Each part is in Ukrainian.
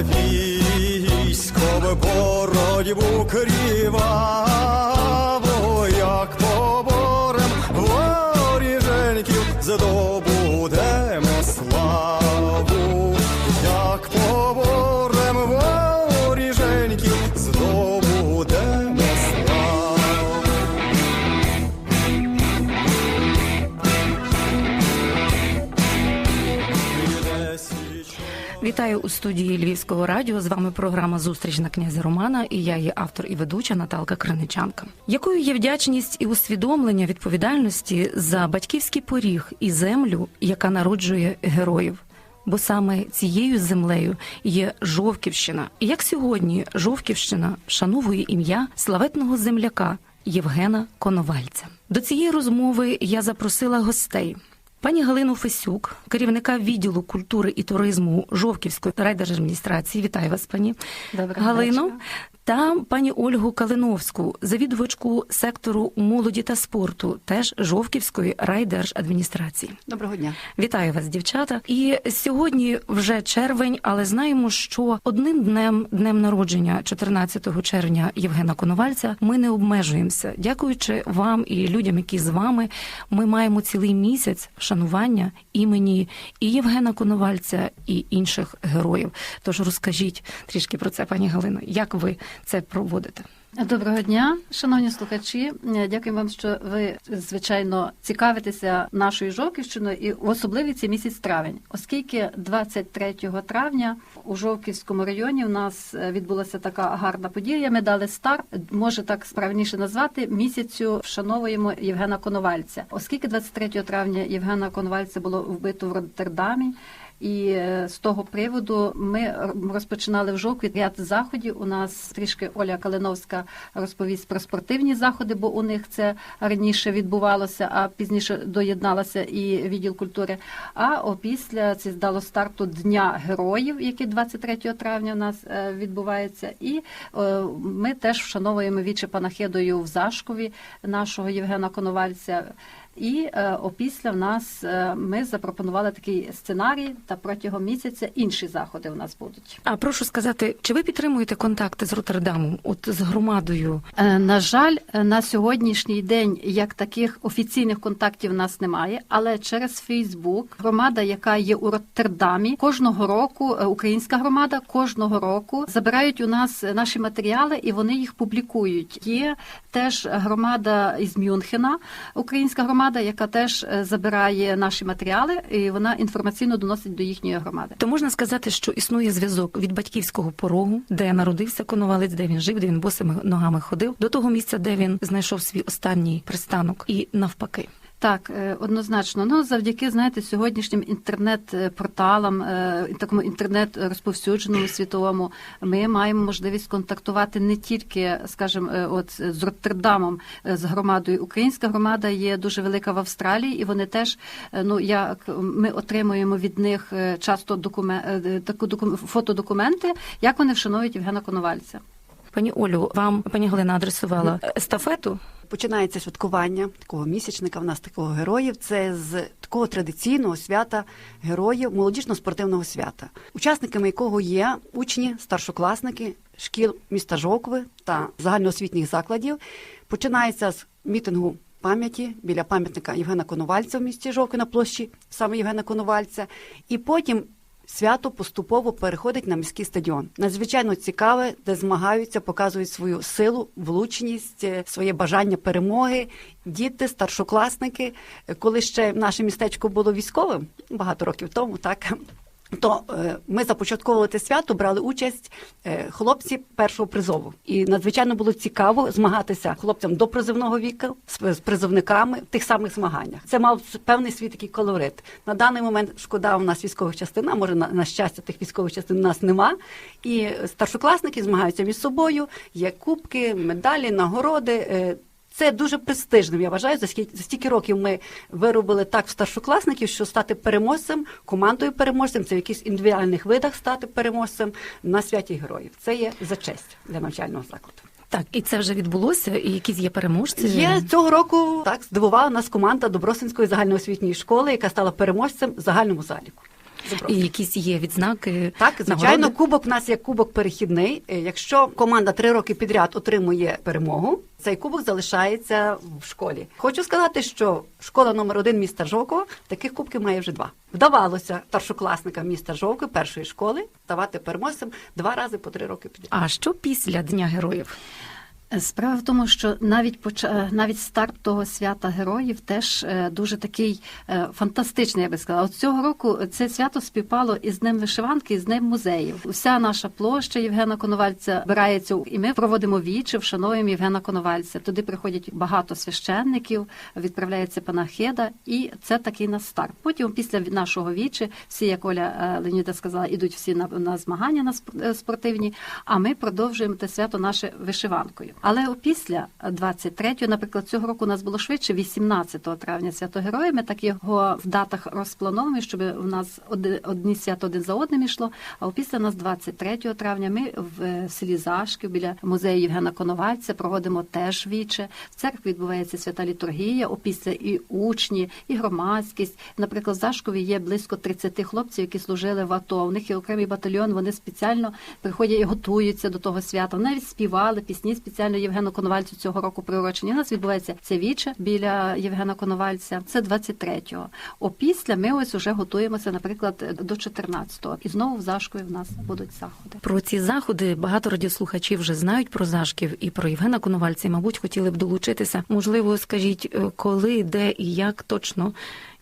січове військо в боротьбу криваво, студії Львівського радіо. З вами програма Зустріч на князя Романа. І я її автор і ведуча Наталка Криничанка. Якою є вдячність і усвідомлення відповідальності за батьківський поріг і землю, яка народжує героїв? Бо саме цією землею є Жовківщина. І як сьогодні Жовківщина вшановує ім'я славетного земляка Євгена Коновальця. До цієї розмови я запросила гостей. Пані Галину Фесюк, керівника відділу культури і туризму Жовківської райдержадміністрації. Вітаю вас, пані Доброго Галину. Та пані Ольгу Калиновську, завідувачку сектору молоді та спорту, теж Жовківської райдержадміністрації. Доброго дня. Вітаю вас, дівчата. І сьогодні вже червень, але знаємо, що одним днем, днем народження, 14 червня Євгена Коновальця, ми не обмежуємося. Дякуючи вам і людям, які з вами, ми маємо цілий місяць вшанування імені і Євгена Коновальця, і інших героїв. Тож розкажіть трішки про це, пані Галино. Як ви це проводите? Доброго дня, шановні слухачі. Дякую вам, що ви звичайно цікавитеся нашою Жовківщиною і в особливий цей місяць травень, оскільки 23 травня у Жовківському районі у нас е, відбулася така гарна подія. Ми дали старт, може так справніше назвати місяцю. Вшановуємо Євгена Коновальця, оскільки 23 травня Євгена Коновальця було вбито в Роттердамі. І е, з того приводу ми розпочинали в жовтні ряд заходів. У нас трішки Оля Калиновська розповість про спортивні заходи, бо у них це раніше відбувалося, а пізніше доєдналася і відділ культури. А опісля це здало старту Дня героїв, який 23 травня у нас е, відбувається. І е, ми теж вшановуємо віче панахидою в Зашкові нашого Євгена Коновальця. І е, опісля в нас е, ми запропонували такий сценарій, та протягом місяця інші заходи у нас будуть. А прошу сказати, чи ви підтримуєте контакти з Роттердамом, от з громадою? Е, На жаль, на сьогоднішній день як таких офіційних контактів у нас немає, але через Фейсбук громада, яка є у Роттердамі, кожного року українська громада кожного року забирають у нас наші матеріали і вони їх публікують. Є теж громада із Мюнхена, українська громада, яка теж е, забирає наші матеріали, і вона інформаційно доносить до їхньої громади. То можна сказати, що існує зв'язок від батьківського порогу, де народився коновалець, де він жив, де він босими ногами ходив, до того місця, де він знайшов свій останній пристанок, і навпаки. Так, е, однозначно. Ну завдяки знаєте сьогоднішнім інтернет-порталам, е, такому інтернет-розповсюдженому світовому, ми маємо можливість контактувати не тільки, скажімо, е, от з Роттердамом, з громадою. Українська громада є дуже велика в Австралії, і вони теж ну як ми отримуємо від них часто докумен, е, таку докум- фотодокументи, як вони вшановують Євгена Коновальця. Пані Олю, вам пані Галина адресувала естафету. Починається святкування такого місячника в нас такого героїв. Це з такого традиційного свята героїв молодіжно-спортивного свята, учасниками якого є учні, старшокласники шкіл міста Жокви та загальноосвітніх закладів. Починається з мітингу пам'яті біля пам'ятника Євгена Коновальця в місті Жовки на площі саме Євгена Коновальця, і потім. Свято поступово переходить на міський стадіон. Надзвичайно цікаве, де змагаються, показують свою силу, влучність, е, своє бажання перемоги. Діти, старшокласники. Е, Коли ще наше містечко було військовим багато років тому, так то е, ми започатковували те свято, брали участь е, хлопці першого призову. І надзвичайно було цікаво змагатися хлопцям до призовного віку з, призовниками в тих самих змаганнях. Це мав певний свій такий колорит. На даний момент шкода, у нас військових частин, а може на, на щастя, тих військових частин у нас нема. І старшокласники змагаються між собою. Є кубки, медалі, нагороди. Це дуже престижним. Я вважаю, за скільки за стільки років ми виробили так в старшокласників, що стати переможцем, командою переможцем, це в якихось індивідуальних видах стати переможцем на святі героїв. Це є за честь для навчального закладу. Так, і це вже відбулося, і якісь є переможці. Є цього року так здивувала нас команда Добросинської загальноосвітньої школи, яка стала переможцем в загальному заліку. І якісь є відзнаки. Так, звичайно, нагороди? кубок в нас є кубок перехідний. Е, Якщо команда три роки підряд отримує перемогу, цей кубок залишається в школі. Хочу сказати, що школа номер один міста Жовкова таких кубків має вже два. Вдавалося старшокласникам міста Жовкви першої школи ставати переможцем два рази по три роки підряд. А що після Дня героїв? Справа в тому, що навіть поча- навіть старт того свята героїв теж е, дуже такий е, фантастичний, я би сказала. От цього року це свято співпало із Днем вишиванки і з Днем музеїв. Вся наша площа Євгена Коновальця збирається, і ми проводимо вічі, вшановуємо Євгена Коновальця. Туди приходять багато священників, відправляється панахида, і це такий на старт. Потім, після нашого вічі, всі, як Оля е, Леоніда сказала, ідуть всі на, на змагання на сп- спортивні. А ми продовжуємо те свято наше вишиванкою. Але після 23-го, наприклад, цього року у нас було швидше, 18 травня свято Героїв. Ми так його в датах розплановуємо, щоб у нас одні свято один за одним йшло. А опісля нас 23 травня ми в е, селі Зашків біля музею Євгена Коновальця проводимо теж віче. В церкві відбувається свята літургія, опісля і учні, і громадськість. Наприклад, в Зашкові є близько 30 хлопців, які служили в АТО. У них є окремий батальйон. Вони спеціально приходять і готуються до того свята. Навіть співали пісні спеціально Євгену Коновальцю цього року приурочені. У нас відбувається це віче біля Євгена Коновальця. Це 23-го. Опісля ми ось уже готуємося, наприклад, до 14-го. І знову в Зашкові в нас будуть заходи. Про ці заходи багато радіослухачів вже знають про Зашків і про Євгена Коновальця. і, Мабуть, хотіли б долучитися. Можливо, скажіть, е, коли, де і як точно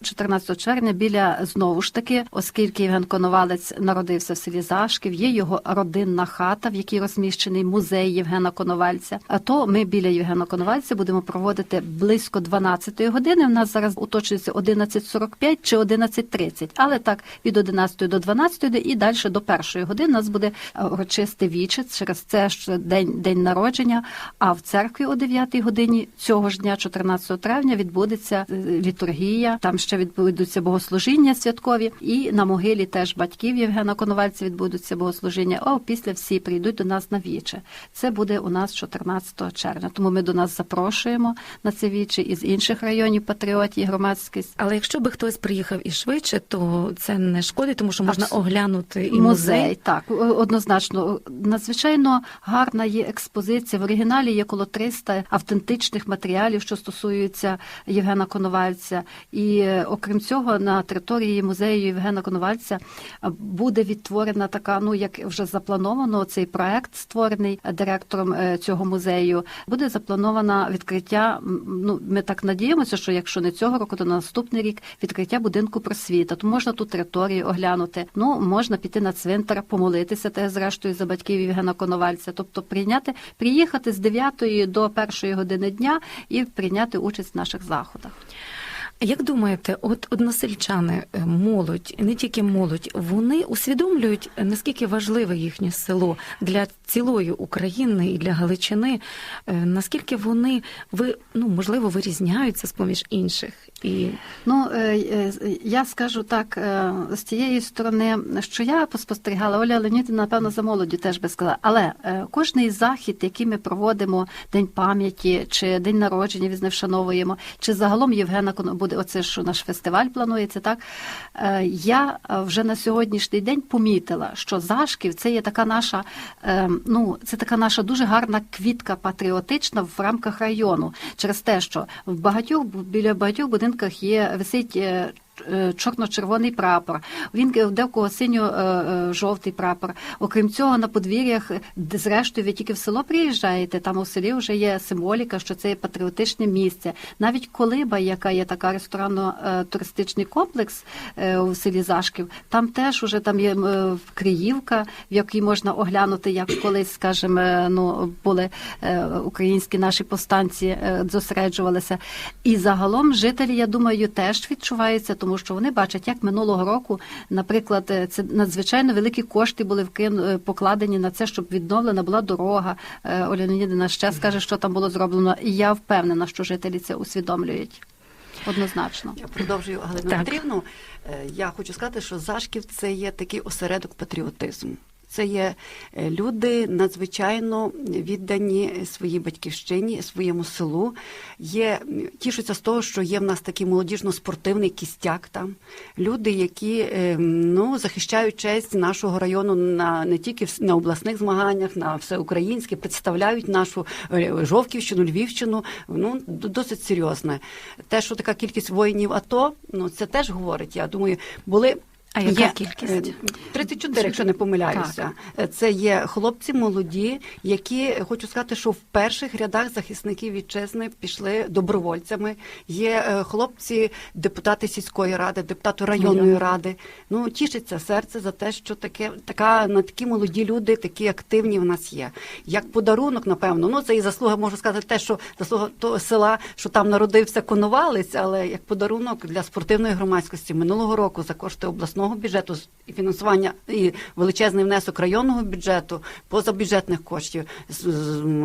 14 червня біля знову ж таки, оскільки Євген Коновалець народився в селі Зашків, є його родинна хата, в якій розміщений музей Євгена Коновальця. А то ми біля Євгена Коновальця будемо проводити близько 12 години. У нас зараз уточнюється 11.45 чи 11.30, але так від 11 до 12 і далі до першої години у нас буде е, урочисте віче через це ж день, день народження. А в церкві о 9 годині цього ж дня, 14 травня, відбудеться е, літургія. Там ще відбудуться богослужіння святкові, і на могилі теж батьків Євгена Коновальця відбудуться богослужіння. А після всі прийдуть до нас на віче. Це буде у нас 14 червня. Тому ми до нас запрошуємо на це віче із інших районів патріотів громадськість. Але якщо би хтось приїхав і швидше, то це не шкодить, тому що можна Абс- оглянути і музей, музей. так однозначно. Надзвичайно гарна є експозиція. В оригіналі є коло 300 автентичних матеріалів, що стосуються Євгена Коновальця. І е, окрім цього, на території музею Євгена Коновальця е, буде відтворена така, ну як вже заплановано, цей проект створений директором е, цього музею. Буде заплановано відкриття. Ну ми так надіємося, що якщо не цього року, то на наступний рік відкриття будинку просвіта. То можна ту територію оглянути. Ну можна піти на цвинтар, помолитися те зрештою за батьків Євгена Коновальця. Тобто прийняти, приїхати з 9 до 1 години дня і прийняти участь в наших заходах. Як думаєте, от односельчани, е, молодь, не тільки молодь, вони усвідомлюють, е, наскільки важливе їхнє село для цілої України і для Галичини, Е, наскільки вони ви ну можливо вирізняються з поміж інших і Ну я скажу так з тієї сторони, що я поспостерігала, Оля Леонідівна, напевно, за молоддю теж би сказала. Але кожний захід, який ми проводимо, день пам'яті чи день народження, візне вшановуємо, чи загалом Євгена Коно- буде оце, що наш фестиваль планується, так е, я е, вже на сьогоднішній день помітила, що Зашків це є така наша, е, ну це така наша дуже гарна квітка патріотична в рамках району, через те, що в багатьох біля багатьох будинках є висить. Е, е, чорно-червоний прапор. Він декого синьо-жовтий прапор. Окрім цього, на подвір'ях, зрештою ви тільки в село приїжджаєте, там у селі вже є символіка, що це є патріотичне місце. Навіть колиба, яка є така ресторанно-туристичний комплекс е, у селі Зашків, там теж уже там є е, Криївка, в якій можна оглянути, як колись, скажімо, е, ну були е, українські наші повстанці е, зосереджувалися. І загалом жителі, я думаю, теж відчуваються, тому що вони бачать, як минулого року, наприклад, е, це надзвичайно великі кошти були вкин е, покладені на це, щоб відновлена була дорога. Е, Оля Леонідівна ще скаже, що там було зроблено. І я впевнена, що жителі це усвідомлюють. Однозначно. Я продовжую Галину Петрівну. Я хочу сказати, що Зашків це є такий осередок патріотизму. Це є е, люди надзвичайно віддані своїй батьківщині, своєму селу. Є тішуться з того, що є в нас такий молодіжно-спортивний кістяк там. Люди, які е, ну, захищають честь нашого району на не тільки в- на обласних змаганнях, на всеукраїнське, представляють нашу е, Жовківщину, Львівщину. Ну досить серйозне. Те, що така кількість воїнів АТО, ну це теж говорить. Я думаю, були. А яка є, кількість? е, 34, якщо не помиляюся. Е, Це є хлопці молоді, які хочу сказати, що в перших рядах захисників вітчизни пішли добровольцями. Є е, хлопці, депутати сільської ради, депутати районної ради. Ну тішиться серце за те, що таке така на такі молоді люди, такі активні в нас є. Як подарунок, напевно, ну це і заслуга, можу сказати, те, що заслуга того села, що там народився Коновалець, але як подарунок для спортивної громадськості минулого року за кошти обласного бюджету і фінансування і величезний внесок районного бюджету позабюджетних коштів.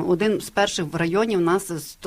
Один з перших в районі в нас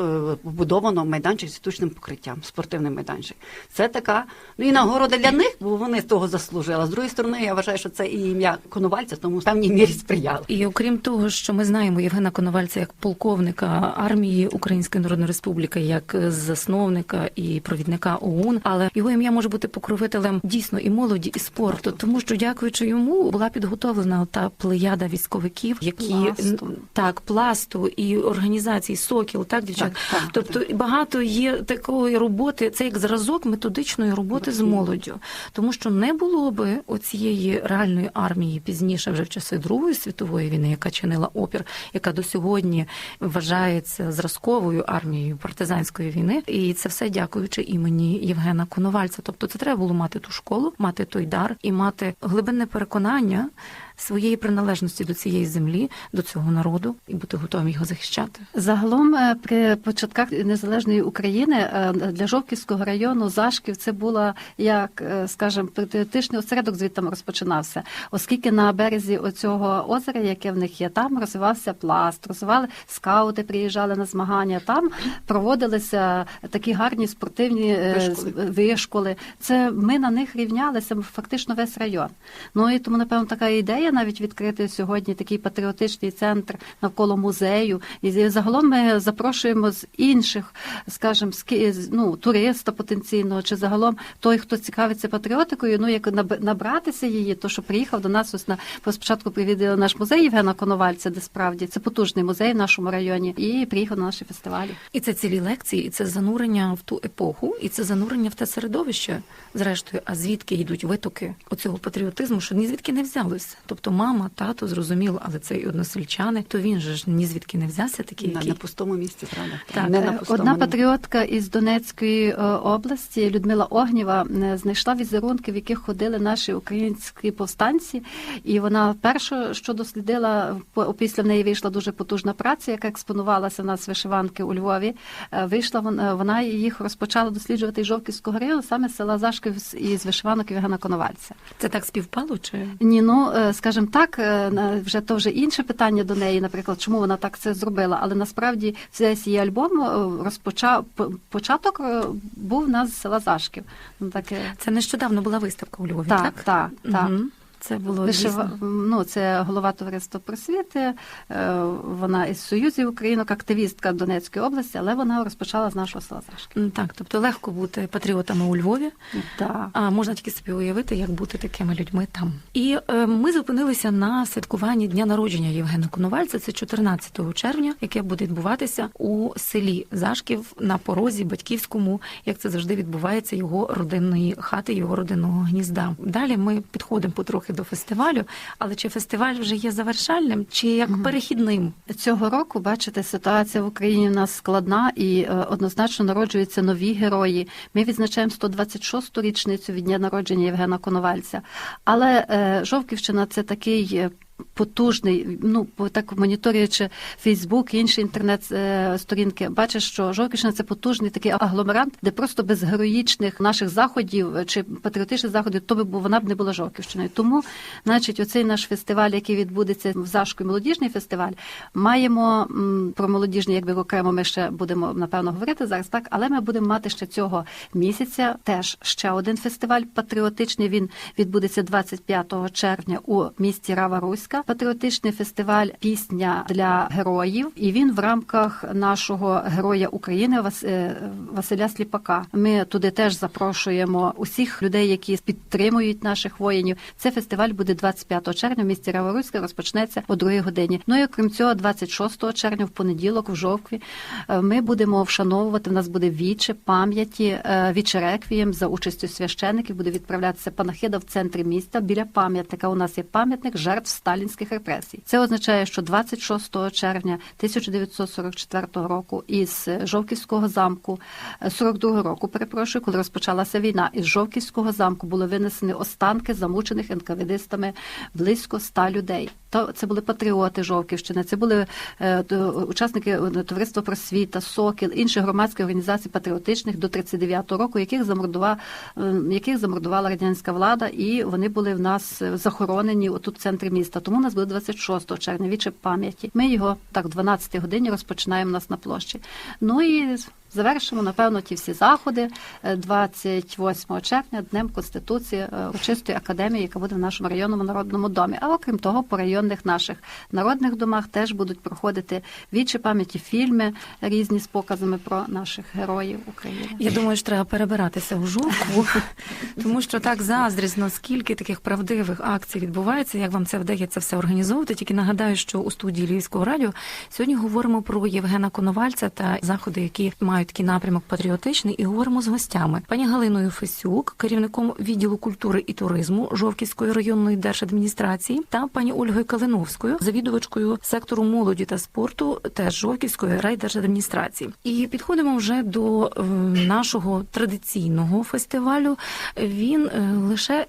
побудовано майданчик з штучним покриттям, спортивний майданчик. Це така ну і нагорода для них, бо вони з того заслужили. З другої сторони, я вважаю, що це і ім'я Коновальця, тому в певній мірі сприяли. І окрім того, що ми знаємо Євгена Коновальця як полковника армії Української Народної Республіки, як засновника і провідника ОУН, але його ім'я може бути покровителем дійсно і молоді, і спорту, тому що дякуючи йому була підготовлена та плеяда військовиків, які Пласту. так пласту і організації Сокіл, так дівчат. Так, так, тобто багато є такої роботи. Це як зразок методичної роботи з молоддю, тому що не було би оцієї реальної армії пізніше, вже в часи Другої світової війни, яка чинила опір, яка до сьогодні вважається зразковою армією партизанської війни, і це все дякуючи імені Євгена Коновальця. Тобто, це треба було мати ту школу, мати той дар і мати глибинне переконання своєї приналежності до цієї землі, до цього народу, і бути готовим його захищати. Загалом е, при початках незалежної України е, для Жовківського району Зашків це була як, е, скажімо, патріотичний осередок звідти розпочинався, оскільки на березі оцього озера, яке в них є, там розвивався пласт, розвивали скаути, приїжджали на змагання. Там проводилися такі гарні спортивні Вишколи. вишколи. Це ми на них рівнялися фактично весь район. Ну і тому, напевно, така ідея навіть відкрити сьогодні такий патріотичний центр навколо музею. І загалом ми запрошуємо з інших, скажімо, з ну, туриста потенційного, чи загалом той, хто цікавиться патріотикою, ну як наб- набратися її, то що приїхав до нас ось на спочатку привідали наш музей Євгена Коновальця, де справді це потужний музей в нашому районі, і приїхав на наші фестивалі. І це цілі лекції, і це занурення в ту епоху, і це занурення в те середовище. Зрештою, а звідки йдуть витоки оцього патріотизму, що ні звідки не взялося. Тобто мама, тато, зрозуміло, але це і односельчани, то він же ж ні звідки не взявся, такий, На, який на пустому місці, правда? Так, не Е, на пустому Одна патріотка із Донецької е, області Людмила Огнєва е, знайшла візерунки, в яких ходили наші українські повстанці, і вона перше, що дослідила, після неї вийшла дуже потужна праця, яка експонувалася в нас вишиванки у Львові. Е, Вийшла вона, їх розпочала досліджувати Жовківського району, саме з села Зашків із вишиванок Євгена Коновальця. це так співпало? Чи Ні, ну е, скажімо так, е, вже то вже інше питання до неї, наприклад, чому вона так це зробила. Але насправді весь її альбом е, розпочав по- початок е, був у нас з села Зашків. Ну таке це нещодавно була виставка у Львові? Так, так, так, так. Мгм. Це було Вишива... Ну, це голова товариства просвіти. е, Вона із Союзів Українок, активістка Донецької області, але вона розпочала з нашого села Зашки. Так, тобто легко бути патріотами у Львові. Да. А можна тільки собі уявити, як бути такими людьми там. І е, ми зупинилися на святкуванні дня народження Євгена Коновальця. Це 14 червня, яке буде відбуватися у селі Зашків на порозі батьківському, як це завжди відбувається, його родинної хати, його родинного гнізда. Далі ми підходимо потрохи до фестивалю. Але чи фестиваль вже є завершальним, чи як перехідним? Цього року, бачите, ситуація в Україні у нас складна і е, однозначно народжуються нові герої. Ми відзначаємо 126-ту річницю від дня народження Євгена Коновальця. Але е, Жовківщина це такий. Е, Потужний, ну так моніторюючи Фейсбук інші інтернет-сторінки, бачиш, що Жовківщина це потужний такий агломерант, де просто без героїчних наших заходів е, чи патріотичних заходів, то би вона б не була Жовківщиною. Тому, значить, оцей наш фестиваль, який відбудеться в Зашку, молодіжний фестиваль, маємо про молодіжний, якби окремо ми ще будемо напевно говорити зараз, так але ми будемо мати ще цього місяця теж ще один фестиваль патріотичний. Він відбудеться 25 червня у місті Рава Руська. Патріотичний фестиваль Пісня для героїв. І він в рамках нашого героя України Вас- е, Василя Сліпака. Ми туди теж запрошуємо усіх людей, які підтримують наших воїнів. Це фестиваль буде 25 червня в місті Раворуське, Розпочнеться о 2 годині. Ну і окрім цього, 26 червня в понеділок, в жовтві, е, ми будемо вшановувати. В нас буде віче пам'яті, е, віче реквієм за участю священиків. Буде відправлятися панахида в центрі міста. Біля пам'ятника у нас є пам'ятник жертв сталінських репресій. Це означає, що 26 червня 1944 року із Жовківського замку, е, 42 року, перепрошую, коли розпочалася війна, із Жовківського замку були винесені останки замучених НКВДистами близько 100 людей. То це були патріоти Жовківщини, це були е, учасники е, товариства просвіта, Сокіл, інших громадських організацій патріотичних до 39-го року, яких замордувала, е, яких замордувала радянська влада, і вони були в нас е, захоронені отут в центрі міста. Тому у нас буде 26 червня віче пам'яті. Ми його так в 12 годині розпочинаємо у нас на площі. Ну і Завершимо, напевно, ті всі заходи е, 28 червня, Днем Конституції е, урочистої академії, яка буде в нашому районному народному домі. А окрім того, по районних наших народних домах теж будуть проходити вічі пам'яті фільми різні з показами про наших героїв України. Я думаю, що треба перебиратися у жовтку, тому що так заздрісно, скільки таких правдивих акцій відбувається, як вам це вдається все організовувати. Тільки нагадаю, що у студії Львівського радіо сьогодні говоримо про Євгена Коновальця та заходи, які мають такий напрямок патріотичний, і говоримо з гостями пані Галиною Фесюк, керівником відділу культури і туризму Жовківської районної держадміністрації, та пані Ольгою Калиновською, завідувачкою сектору молоді та спорту, теж Жовківської райдержадміністрації. І підходимо вже до е, нашого традиційного фестивалю. Він е, лише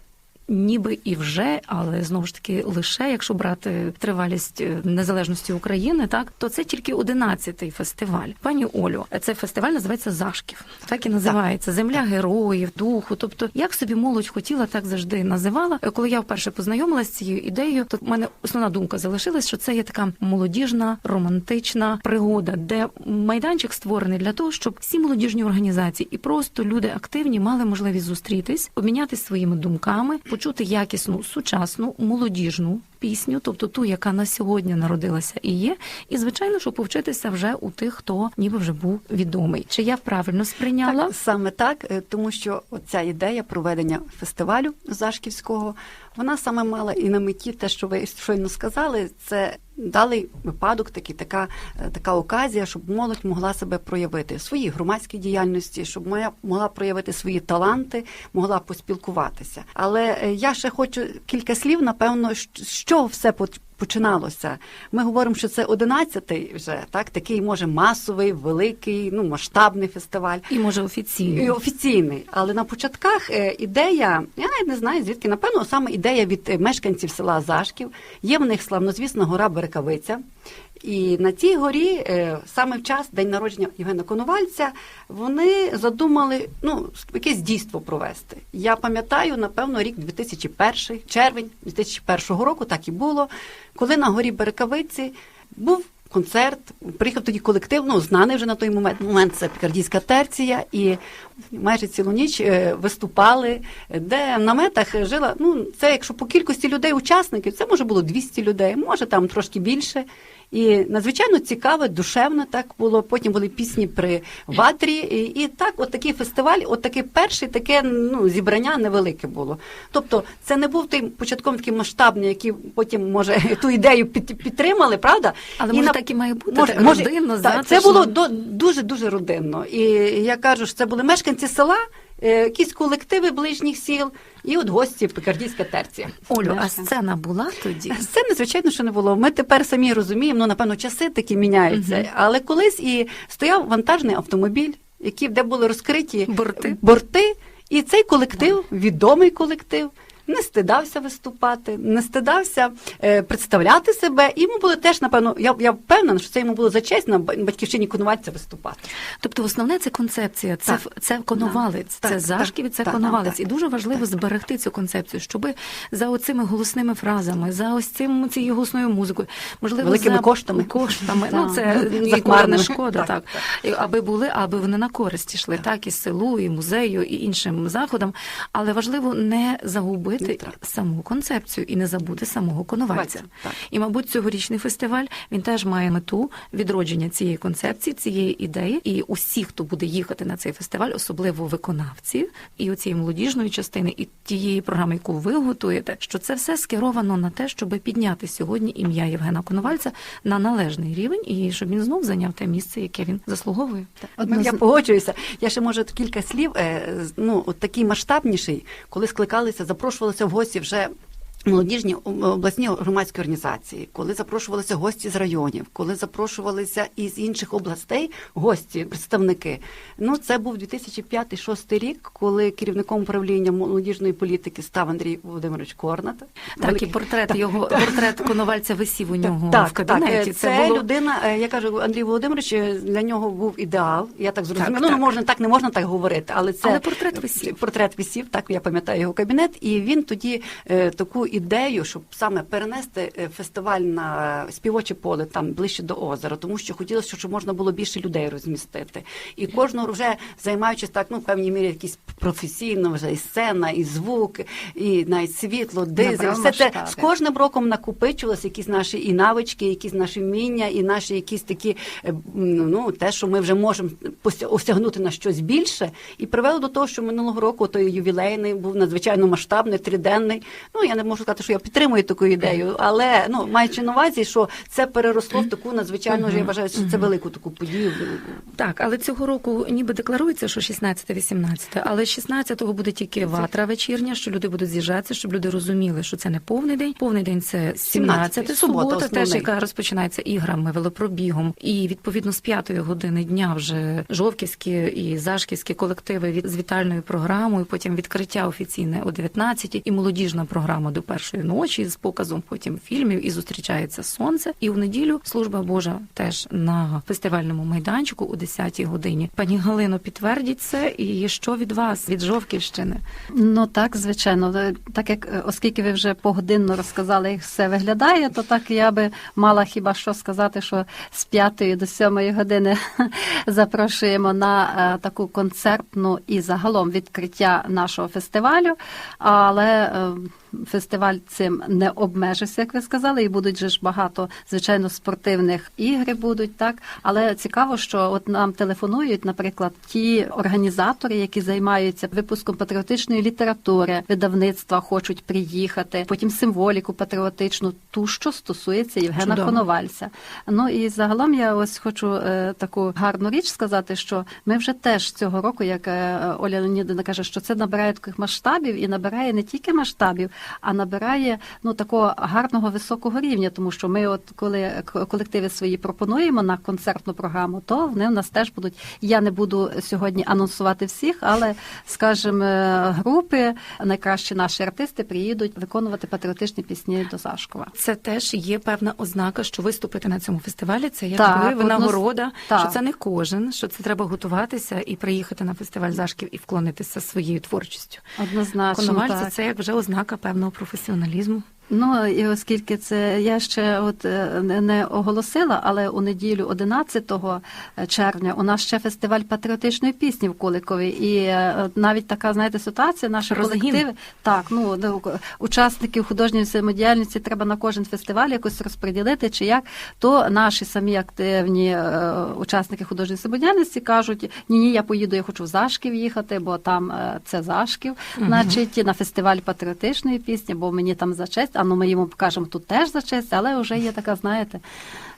ніби і вже, але знову ж таки лише якщо брати тривалість е, незалежності України, так то це тільки 11-й фестиваль. Пані Олю, цей фестиваль називається Зашків. Так і називається Земля героїв, духу. Тобто, як собі молодь хотіла, так завжди називала. Е, Коли я вперше познайомилася з цією ідеєю, то в мене основна думка залишилась, що це є така молодіжна, романтична пригода, де майданчик створений для того, щоб всі молодіжні організації і просто люди активні мали можливість зустрітись, обмінятися своїми думками, почути якісну сучасну молодіжну пісню, тобто ту, яка на сьогодні народилася і є, і звичайно, щоб повчитися вже у тих, хто ніби вже був відомий. Чи я правильно сприйняла? Так, саме так, е, тому що ця ідея проведення фестивалю Зашківського, вона саме мала і на меті те, що ви щойно сказали, це далий випадок, такий, така, е, така оказія, щоб молодь могла себе проявити в своїй громадській діяльності, щоб моя могла проявити свої таланти, могла поспілкуватися. Але е, я ще хочу кілька слів, напевно, що все починалося. Ми говоримо, що це 11-й вже так, такий може масовий, великий, ну масштабний фестиваль. І може офіційний. І офіційний, але на початках е, ідея, я навіть не знаю звідки, напевно, саме ідея від е, мешканців села Зашків. Є в них славнозвісна гора Берекавиця. І на цій горі, е, саме в час день народження Євгена Коновальця, вони задумали ну, якесь дійство провести. Я пам'ятаю, напевно, рік 2001, червень 2001 року, так і було, коли на горі Берекавиці був концерт. Приїхав тоді колектив, ну знаний вже на той момент. Момент це пікардійська терція, і майже цілу ніч е, виступали, де в наметах жила. Ну це якщо по кількості людей, учасників, це може було 200 людей, може там трошки більше. І надзвичайно цікаво, душевно так було. Потім були пісні при ватрі. І, і так, от такий фестиваль, от такий перший, таке ну зібрання невелике було. Тобто, це не був той початковий такий масштабний, який потім може ту ідею під, підтримали, правда? Але І може на- так і має бути так, родинно, так, це було до дуже дуже родинно. І я кажу, що це були мешканці села, якісь колективи ближніх сіл, і от гості Пікардійська терція. Олю, а сцена була тоді? Сцени, звичайно, що не було. Ми тепер самі розуміємо, ну напевно, часи такі міняються. Але колись і стояв вантажний автомобіль, які де були розкриті Борти. борти, і цей колектив, відомий колектив. Не стидався виступати, не стидався е, представляти себе. І йому було теж, напевно, я, я впевнена, що це йому було за честь на батьківщині Конувальця виступати. Тобто основне це концепція, це, Так. це коновалець, Так, це Зашків і це так, коновалець. так, і дуже важливо зберегти цю концепцію, щоб за оцими голосними фразами, за ось цим цією голосною музикою, можливо, Великими за коштами. коштами. Ну це ніколи не шкода, так, Так, аби були, аби вони на користь йшли, так. і селу, і музею, і іншим заходам. Але важливо не загубити Не втратити. саму концепцію і не забути самого коновальця. Так. І, мабуть, цьогорічний фестиваль він теж має мету відродження цієї концепції, цієї ідеї. І усі, хто буде їхати на цей фестиваль, особливо виконавці і оцієї молодіжної частини, і тієї програми, яку ви готуєте, що це все скеровано на те, щоб підняти сьогодні ім'я Євгена Коновальця на належний рівень, і щоб він знов зайняв те місце, яке він заслуговує. Одноз- Я погоджуюся. Я ще може кілька слів. е, з- Ну, от такий масштабніший, коли скликалися, запрошувалися в гості вже. Молодіжні обласні громадські організації, коли запрошувалися гості з районів, коли запрошувалися із інших областей гості, представники. Ну це був 2005-2006 рік, коли керівником управління молодіжної політики став Андрій Володимирович Корнат. Так, і портрет Так, його так. портрет Коновальця висів у нього Так, в кабінеті. Так, це, було людина, е, я кажу, Андрій Володимирович, е, для нього був ідеал. Я так зрозуміла. Ну, так. можна так, не можна так говорити, але це Але портрет висів. Портрет висів, так я пам'ятаю його кабінет. І він тоді е, таку ідею, щоб саме перенести е, фестиваль на співоче поле там ближче до озера, тому що хотілося, щоб можна було більше людей розмістити. І кожного вже займаючись так, ну в певній мірі якісь професійно вже і сцена, і звук, і навіть світло, дизель, все це з кожним роком накопичувалися якісь наші і навички, якісь наші вміння, і наші якісь такі е, ну те, що ми вже можемо осягнути на щось більше, і привело до того, що минулого року той ювілейний був надзвичайно масштабний, триденний. Ну я не можу сказати, що я підтримую таку ідею, але ну маючи на увазі, що це переросло в таку надзвичайно, я вважаю, що це велику таку подію. Так, але цього року ніби декларується, що 16-18, але 16-го буде тільки ватра вечірня, що люди будуть з'їжджатися, щоб люди розуміли, що це не повний день. Повний день це 17 субота, субота, теж яка розпочинається іграми, велопробігом. І відповідно з 5-ї години дня вже жовківські і зашківські колективи від з вітальною програмою, потім відкриття офіційне о 19-й і молодіжна програма до першої ночі з показом потім фільмів і зустрічається сонце. І у неділю служба Божа теж на фестивальному майданчику о 10-й годині. Пані Галино, підтвердіть це. І що від вас, від Жовківщини? Ну так, звичайно. Так як е, оскільки ви вже погодинно розказали, як все виглядає, то так я би мала хіба що сказати, що з п'ятої до сьомої години запрошуємо на е, таку концертну і загалом відкриття нашого фестивалю. Але е, фестиваль цим не обмежився, як ви сказали, і будуть же ж багато звичайно спортивних ігри будуть так. Але цікаво, що от нам телефонують, наприклад, ті організатори, які займаються випуском патріотичної літератури, видавництва хочуть приїхати, потім символіку патріотичну, ту, що стосується Євгена Чудово. Коновальця. Ну і загалом я ось хочу е, таку гарну річ сказати, що ми вже теж цього року, як е, Оля Леонідовна каже, що це набирає таких масштабів і набирає не тільки масштабів, а набирає ну такого гарного високого рівня, тому що ми, от коли колективи свої пропонуємо на концертну програму, то вони в нас теж будуть. Я не буду сьогодні анонсувати всіх, але скажімо, е, групи найкращі наші артисти приїдуть виконувати патріотичні пісні до Зашкова. Це теж є певна ознака, що виступити на цьому фестивалі це як Так, ви однос- так. що це не кожен, що це треба готуватися і приїхати на фестиваль Зашків і вклонитися своєю творчістю. Однозначно Коновальці так. це як вже ознака певного професіоналізму. Ну і оскільки це я ще от е, не- оголосила, але у неділю 11 червня у нас ще фестиваль патріотичної пісні в Куликові. І е, навіть така, знаєте, ситуація, наші Розгін. колективи. Так, ну ну, учасників художньої самодіяльності треба на кожен фестиваль якось розподілити, чи як, то наші самі активні е, учасники художньої самодіяльності кажуть: ні, ні, я поїду, я хочу в Зашків їхати, бо там е, це Зашків, значить, на фестиваль патріотичної пісні, бо мені там за честь, а ну ми йому покажемо тут теж за честь, але вже є така, знаєте,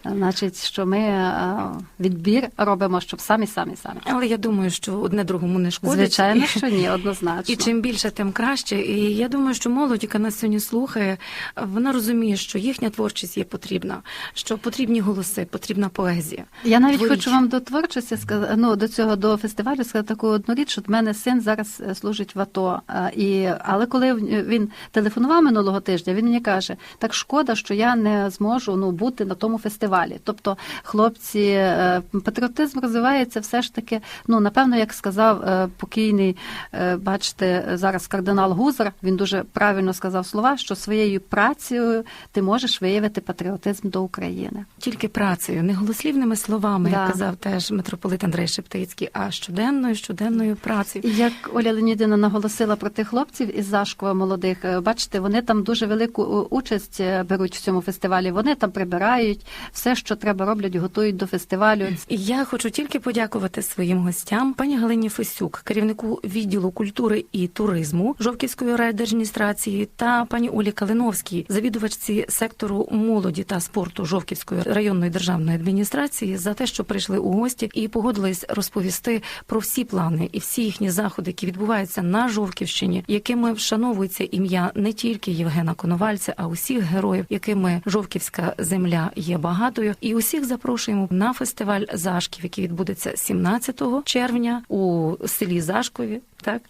значить, що ми е, відбір робимо, щоб самі, самі, самі. Але я думаю, що одне другому не шкодить. Звичайно, що ні, однозначно. І чим більше, тим краще. І я думаю, що молодь, яка нас сьогодні слухає, вона розуміє, що їхня творчість є потрібна, що потрібні голоси, потрібна поезія. Я навіть Творіть. хочу вам до творчості ну до цього до фестивалю сказати таку одну річ, що в мене син зараз е, служить в АТО. е, І але коли він телефонував минулого тижня, він мені каже: так шкода, що я не зможу ну бути на тому фестивалі. Тобто, хлопці, е, патріотизм розвивається все ж таки. Ну напевно, як сказав е, покійний, е, бачите, зараз кардинал Гузар. Він дуже правильно сказав слова, що своєю працею ти можеш виявити патріотизм до України. Тільки працею, не голослівними словами, як казав теж митрополит Андрей Шептицький, а щоденною, щоденною працею. Як Оля Леонідівна наголосила про тих хлопців із Зашкова молодих, бачите, вони там дуже велику участь беруть в цьому фестивалі. Вони там прибирають все, що треба роблять, готують до фестивалю. Я хочу тільки подякувати своїм гостям, пані Галині Фесюк, керівнику відділу культури і туризму Жовківської райдержадміністрації, та пані Олі Калиновській, завідувачці сектору молоді та спорту Жовківської районної державної адміністрації, за те, що прийшли у гості і погодились розповісти про всі плани і всі їхні заходи, які відбуваються на Жовківщині, якими вшановується ім'я не тільки Євгена Коновальця, а усіх героїв, якими Жовківська земля є багатою. І усіх запрошуємо на фестиваль Зашків, який відбудеться 17 червня у селі Зашкові. Так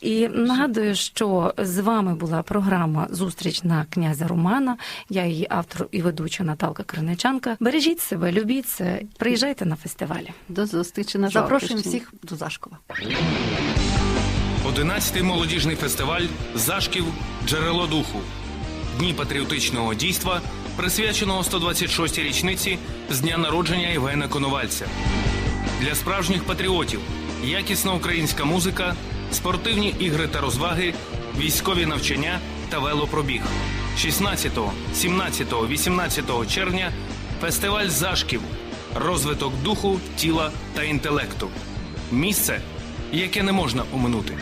і нагадую, що з вами була програма Зустріч на князя Романа. Я її автор і ведуча Наталка Криничанка. Бережіть себе, любіть це, приїжджайте на фестивалі. До зустрічі на Запрошуємо всіх до Зашкова. 11-й молодіжний фестиваль Зашків Джерело духу. Дні патріотичного дійства, присвяченого 126-й річниці з дня народження Євгена Коновальця. Для справжніх патріотів якісна українська музика, спортивні ігри та розваги, військові навчання та велопробіг. 16, 17, 18 червня фестиваль Зашків. Розвиток духу, тіла та інтелекту. Місце, яке не можна оминути.